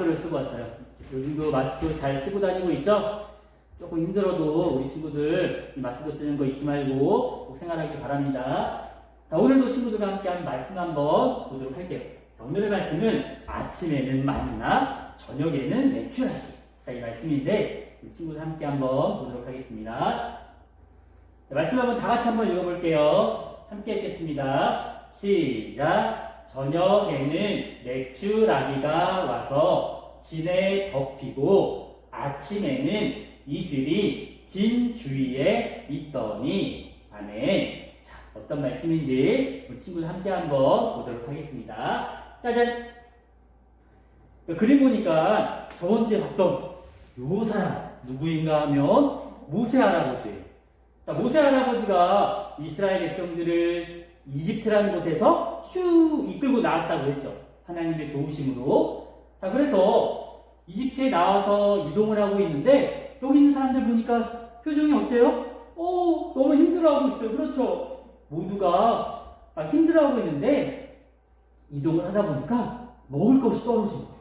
마스크를 쓰고 왔어요. 요즘도 마스크 잘 쓰고 다니고 있죠? 조금 힘들어도 우리 친구들 이 마스크 쓰는 거 잊지 말고 꼭 생활하길 바랍니다. 자, 오늘도 친구들과 함께 한 말씀 한번 보도록 할게요. 자, 오늘의 말씀은 아침에는 만나, 저녁에는 매출하기. 자, 이 말씀인데 우리 친구들 함께 한번 보도록 하겠습니다. 자, 말씀 한번 다 같이 한번 읽어볼게요. 함께 읽겠습니다. 시작. 저녁에는 맥주라기가 와서 진에 덮이고 아침에는 이슬이 진 주위에 있더니 아멘. 자, 어떤 말씀인지 우리 친구들 함께 한번 보도록 하겠습니다. 짜잔. 그 그림 보니까 저번 주에 봤던 요 사람 누구인가 하면 모세 할아버지. 자, 모세 할아버지가 이스라엘 백성들을 이집트라는 곳에서 슉 이끌고 나왔다고 했죠. 하나님의 도우심으로. 자, 그래서 이집트에 나와서 이동을 하고 있는데 여기 있는 사람들 보니까 표정이 어때요? 어, 너무 힘들어하고 있어요. 그렇죠. 모두가 아, 힘들어하고 있는데 이동을 하다 보니까 먹을 것이 떨어진 거예요.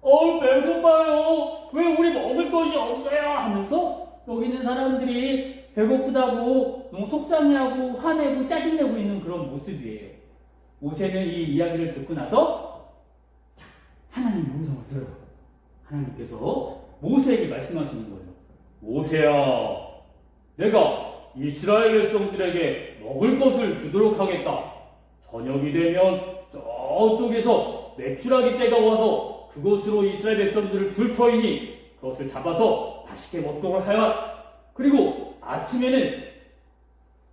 어, 배고파요. 왜 우리 먹을 것이 없어요? 하면서 여기 있는 사람들이 배고프다고 너무 속상해하고 화내고 짜증내고 있는 그런 모습이에요. 모세는 이 이야기를 듣고 나서 자, 하나님 음성을 들어요. 하나님께서 모세에게 말씀하시는 거예요. 모세야, 내가 이스라엘 백성들에게 먹을 것을 주도록 하겠다. 저녁이 되면 저쪽에서 매출하기 때가 와서 그곳으로 이스라엘 백성들을 줄 터이니 그것을 잡아서 맛있게 먹도록 하여 그리고 아침에는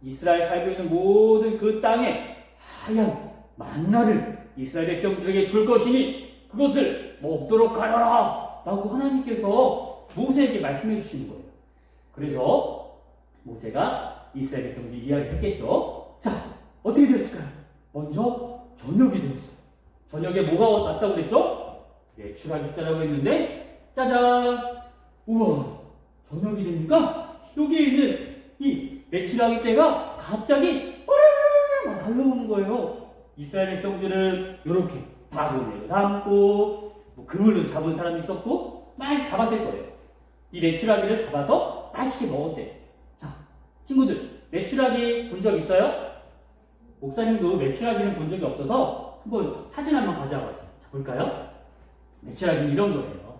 이스라엘 살고 있는 모든 그 땅에 하얀 만나를 이스라엘 백성들에게 줄 것이니 그것을 먹도록 하여라 라고 하나님께서 모세에게 말씀해 주시는 거예요. 그래서 모세가 이스라엘 백성들이 이야기했겠죠. 자, 어떻게 되었을까요? 먼저 저녁이 되었어요. 저녁에 뭐가 왔다고 그랬죠? 매출하기 때라고 했는데 짜잔! 우와! 저녁이 되니까 여기에 있는 이 매출하기 때가 갑자기 날라오는 거예요. 이스라엘 백성들은 이렇게 바구니에 담고 뭐 그물로 잡은 사람이 있었고 많이 잡았을 거예요. 이 매출하기를 잡아서 맛있게 먹었대. 자, 친구들 매출하기 본 적 있어요? 목사님도 매출하기는 본 적이 없어서 한번 사진 한번 가져와 봤어요. 자, 볼까요? 매출하기는 이런 거예요.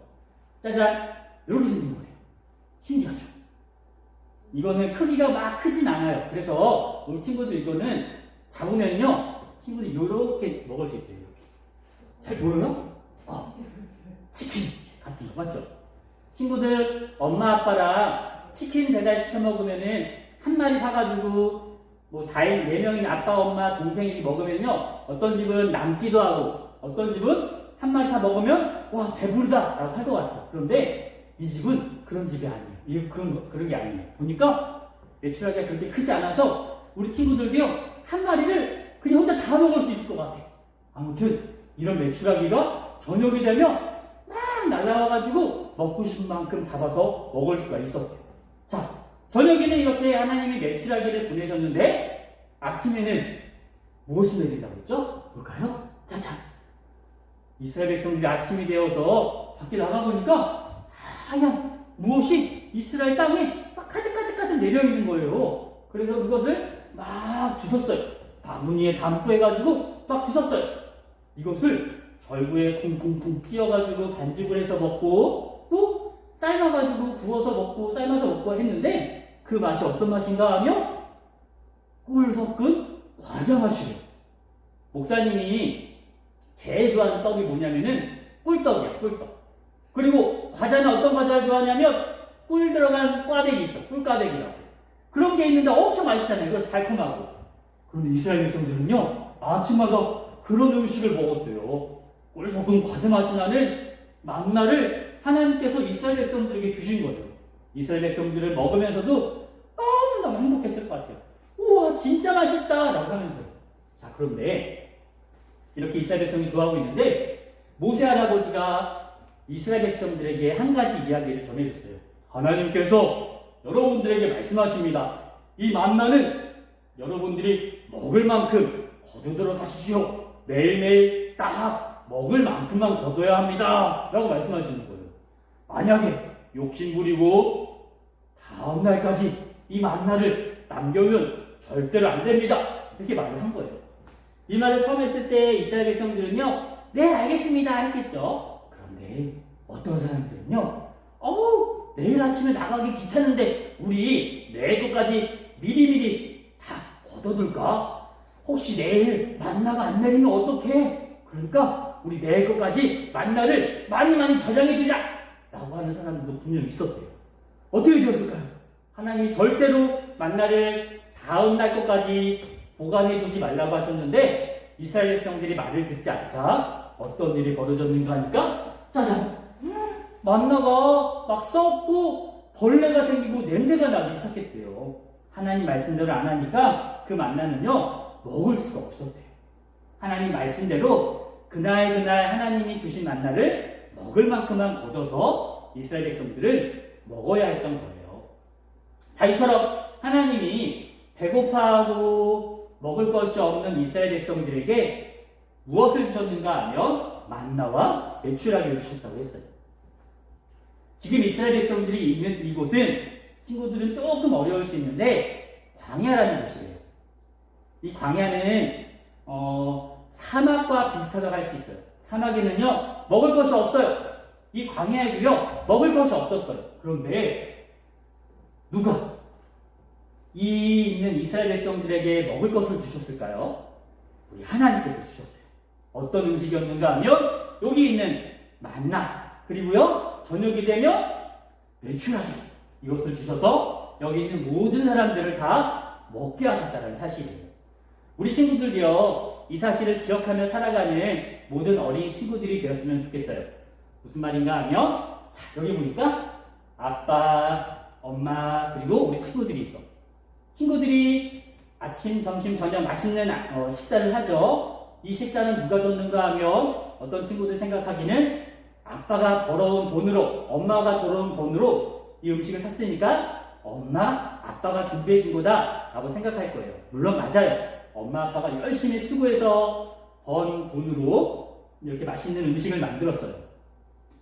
짜잔! 이렇게 생긴 거예요. 신기하죠? 이거는 크기가 막 크진 않아요. 그래서 우리 친구들 이거는 잡으면요, 친구들이 이렇게 먹을 수 있대요. 잘 보여요? 어, 치킨 같은 거 맞죠? 친구들 엄마 아빠랑 치킨 배달 시켜 먹으면은 한 마리 사가지고 뭐 4인 4명이면 아빠 엄마 동생이 먹으면요 어떤 집은 남기도 하고 어떤 집은 한 마리 다 먹으면 와 배부르다 라고 할 것 같아요 그런데 이 집은 그런 집이 아니에요 이 그런, 거- 그런 게 아니에요 보니까 매출하기가 그렇게 크지 않아서 우리 친구들도요 한 마리를 그냥 혼자 다 먹을 수 있을 것 같아요 아무튼 이런 매출하기가 저녁이 되면 막 날라와가지고 먹고 싶은 만큼 잡아서 먹을 수가 있었대요 자 저녁에는 이렇게 하나님이 매출하기를 보내셨는데 아침에는 무엇이 내린다고 했죠? 볼까요? 짜잔. 이스라엘 백성들이 아침이 되어서 밖에 나가보니까 하얀 무엇이 이스라엘 땅에 막 가득가득가득 내려있는 거예요. 그래서 그것을 막 주웠어요. 바구니에 담고 해가지고 막 주웠어요. 이것을 절구에 쿵쿵쿵 찧어가지고 반죽을 해서 먹고 또 삶아가지고 구워서 먹고 삶아서 먹고 했는데 그 맛이 어떤 맛인가 하면 꿀 섞은 과자 맛이래요. 목사님이 제일 좋아하는 떡이 뭐냐면은 꿀떡이야, 꿀떡. 그리고 과자는 어떤 과자를 좋아하냐면 꿀 들어간 꽈배기 있어, 꿀꽈배기라고. 그런 게 있는데 엄청 맛있잖아요. 그래서 달콤하고. 그런데 이스라엘 백성들은요, 아침마다 그런 음식을 먹었대요. 꿀 섞은 과자 맛이 나는 망나를 하나님께서 이스라엘 백성들에게 주신 거예요. 이스라엘 백성들을 먹으면서도 너무너무 행복했을 것 같아요. 우와, 진짜 맛있다! 라고 하면서요. 자, 그런데 이렇게 이스라엘 백성이 좋아하고 있는데 모세 할아버지가 이스라엘 백성들에게 한 가지 이야기를 전해줬어요. 하나님께서 여러분들에게 말씀하십니다. 이 만나는 여러분들이 먹을 만큼 거두들어 가십시오. 매일매일 딱 먹을 만큼만 거둬야 합니다. 라고 말씀하시는 거예요. 만약에 욕심 부리고 다음 날까지 이 만나를 남겨면 절대로 안 됩니다. 이렇게 말을 한 거예요. 이 말을 처음 했을 때 이스라엘 백성들은요, 네, 알겠습니다. 했겠죠. 그런데 어떤 사람들은요, 어우, 내일 아침에 나가기 귀찮은데, 우리 내일 것까지 미리미리 다 걷어둘까? 혹시 내일 만나가 안 내리면 어떡해? 그러니까, 우리 내일 것까지 만나를 많이 많이 저장해두자! 라고 하는 사람들도 분명히 있었대요. 어떻게 되었을까요? 하나님이 절대로 만나를 다음 날 것까지 보관해 두지 말라고 하셨는데 이스라엘 백성들이 말을 듣지 않자 어떤 일이 벌어졌는가 하니까 짜잔 만나가 막 썩고 벌레가 생기고 냄새가 나기 시작했대요. 하나님 말씀대로 안 하니까 그 만나는요 먹을 수가 없었대요. 하나님 말씀대로 그날 그날 하나님이 주신 만나를 먹을 만큼만 걷어서 이스라엘 백성들은 먹어야 했던 거예요. 자, 이처럼 하나님이 배고파하고 먹을 것이 없는 이스라엘 백성들에게 무엇을 주셨는가 하면 만나와 메추라기를 주셨다고 했어요. 지금 이스라엘 백성들이 있는 이곳은 친구들은 조금 어려울 수 있는데 광야라는 곳이에요. 이 광야는 어, 사막과 비슷하다고 할 수 있어요. 사막에는요 먹을 것이 없어요. 이 광야에도요 먹을 것이 없었어요. 그런데 누가 이 있는 이스라엘 백성들에게 먹을 것을 주셨을까요? 우리 하나님께서 주셨어요. 어떤 음식이었는가 하면 여기 있는 만나 그리고요 저녁이 되면 메추라기 이것을 주셔서 여기 있는 모든 사람들을 다 먹게 하셨다는 사실이에요. 우리 친구들이요 이 사실을 기억하며 살아가는 모든 어린이 친구들이 되었으면 좋겠어요. 무슨 말인가 하면 자, 여기 보니까 아빠, 엄마 그리고 우리 친구들이 있어. 친구들이 아침, 점심, 저녁 맛있는 아- 어, 식사를 하죠. 이 식사는 누가 줬는가 하면 어떤 친구들 생각하기는 아빠가 벌어온 돈으로, 엄마가 벌어온 돈으로 이 음식을 샀으니까 엄마, 아빠가 준비해 준 거다 라고 생각할 거예요. 물론 맞아요. 엄마, 아빠가 열심히 수고해서 번 돈으로 이렇게 맛있는 음식을 만들었어요.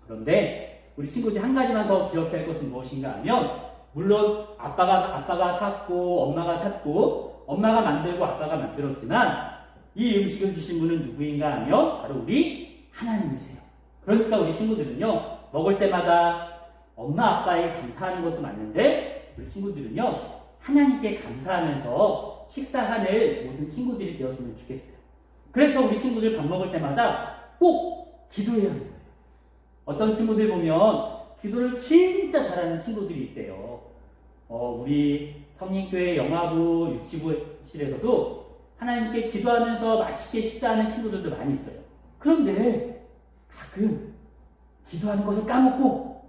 그런데 우리 친구들이 한 가지만 더 기억해야 할 것은 무엇인가 하면 물론 아빠가 아빠가 샀고 엄마가 샀고 엄마가 만들고 아빠가 만들었지만 이 음식을 주신 분은 누구인가 하면 바로 우리 하나님이세요. 그러니까 우리 친구들은요 먹을 때마다 엄마 아빠에 감사하는 것도 맞는데 우리 친구들은요 하나님께 감사하면서 식사하는 모든 친구들이 되었으면 좋겠어요. 그래서 우리 친구들 밥 먹을 때마다 꼭 기도해야 거예요. 어떤 친구들 보면 기도를 진짜 잘하는 친구들이 있대요. 어, 우리 성인교회 영화부 유치부실에서도 하나님께 기도하면서 맛있게 식사하는 친구들도 많이 있어요. 그런데 가끔 기도하는 것을 까먹고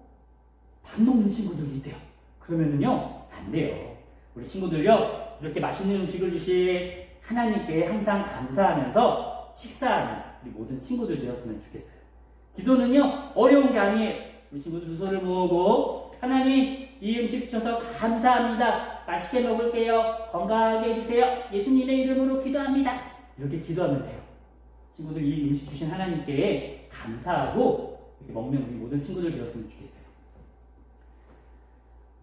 밥 먹는 친구들이 있대요. 그러면은요, 안 돼요. 우리 친구들요, 이렇게 맛있는 음식을 주신 하나님께 항상 감사하면서 식사하는 우리 모든 친구들 되었으면 좋겠어요. 기도는요, 어려운 게 아니에요. 우리 친구들 두 손을 모으고, 하나님, 이 음식 주셔서 감사합니다. 맛있게 먹을게요. 건강하게 해주세요. 예수님의 이름으로 기도합니다. 이렇게 기도하면 돼요. 친구들 이 음식 주신 하나님께 감사하고, 이렇게 먹는 우리 모든 친구들 되었으면 좋겠어요.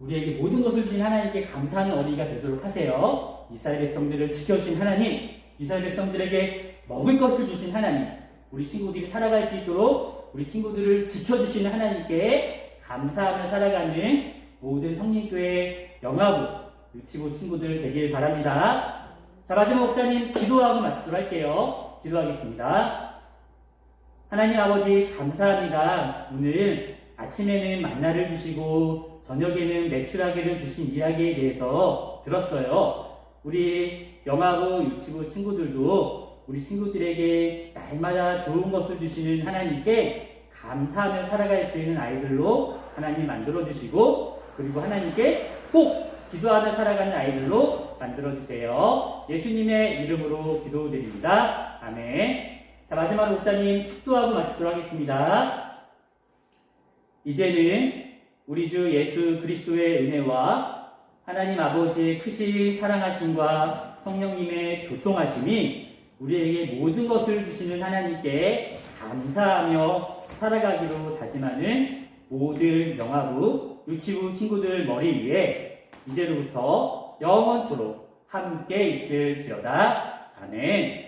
우리에게 모든 것을 주신 하나님께 감사하는 어린이가 되도록 하세요. 이스라엘 백성들을 지켜주신 하나님, 이스라엘 백성들에게 먹을 것을 주신 하나님, 우리 친구들이 살아갈 수 있도록 우리 친구들을 지켜주시는 하나님께 감사하며 살아가는 모든 성린교회 영화부, 유치부 친구들 되길 바랍니다. 자, 마지막 목사님 기도하고 마치도록 할게요. 기도하겠습니다. 하나님 아버지 감사합니다. 오늘 아침에는 만나를 주시고 저녁에는 매출하기를 주신 이야기에 대해서 들었어요. 우리 영화부 유치부 친구들도 우리 친구들에게 날마다 좋은 것을 주시는 하나님께 감사하며 살아갈 수 있는 아이들로 하나님 만들어 주시고 그리고 하나님께 꼭 기도하며 살아가는 아이들로 만들어 주세요. 예수님의 이름으로 기도드립니다. 아멘. 자 마지막으로 목사님 축도하고 마치도록 하겠습니다. 이제는 우리 주 예수 그리스도의 은혜와 하나님 아버지의 크신 사랑하심과 성령님의 교통하심이 우리에게 모든 것을 주시는 하나님께 감사하며 살아가기로 다짐하는 모든 영화부, 유치부 친구들 머리 위에 이제로부터 영원토록 함께 있을지어다. 아멘.